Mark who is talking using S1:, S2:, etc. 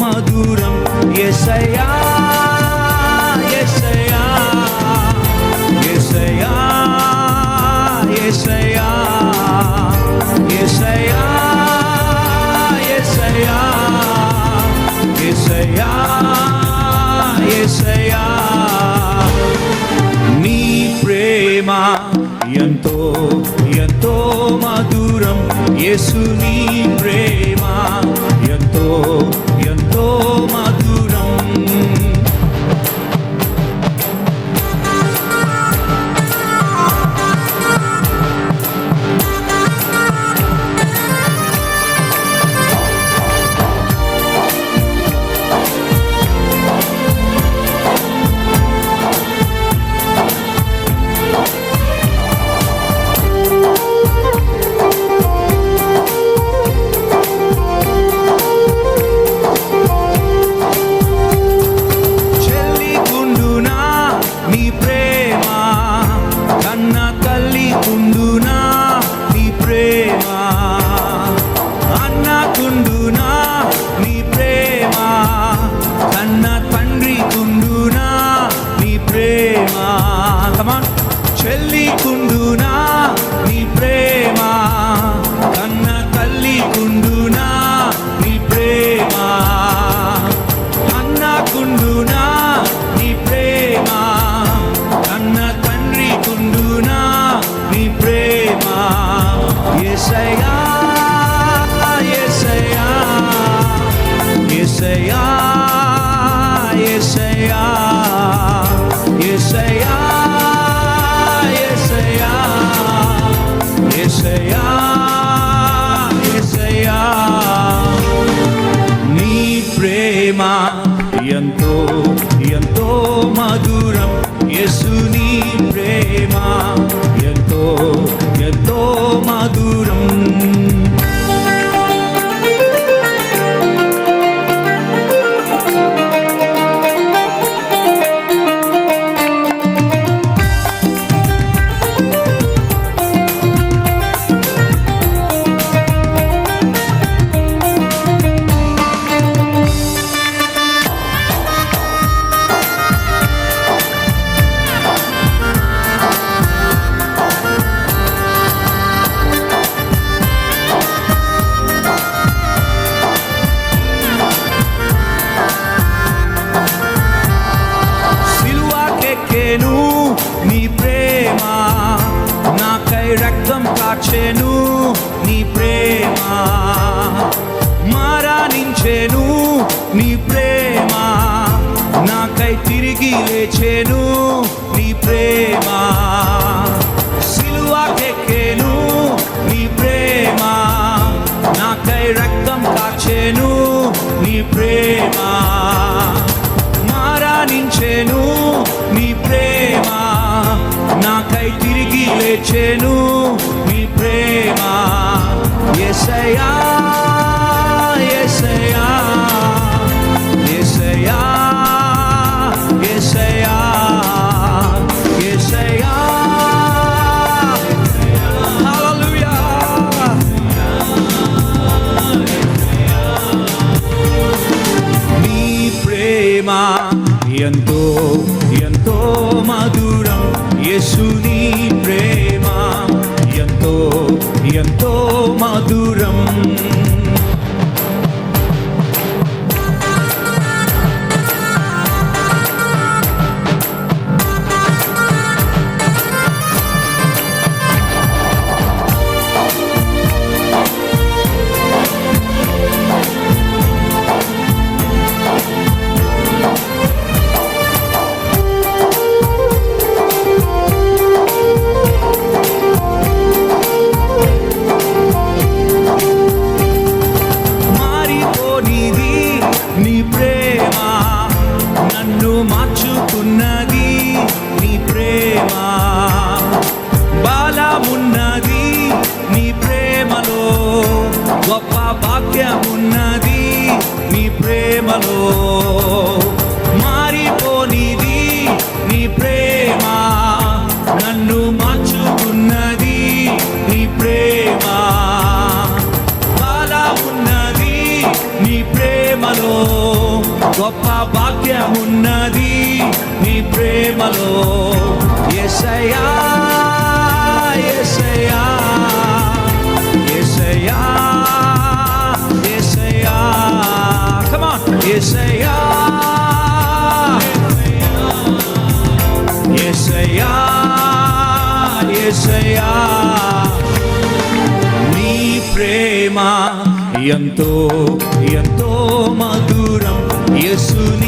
S1: మధురం. ఎసయా ఎసయా ఎసయా ఎసయా ఎసయా ఎసయా ఎసయా ఎసయా నీ ప్రేమ ఎంతో ఎంతో మధురం. యేసు నీ ప్రేమ. యేసుని చేను మీ ప్రేమ. ఎసయా భాగ్యమున్నది నీ ప్రేమలో. మారిపోనిది నీ ప్రేమ. నన్ను మార్చుకున్నది నీ ప్రేమ. బాగా ఉన్నది నీ ప్రేమలో. గొప్ప భాగ్యమున్నది నీ ప్రేమలో. ఎసయా ఎంతో ఎంతో మధురం. యసుని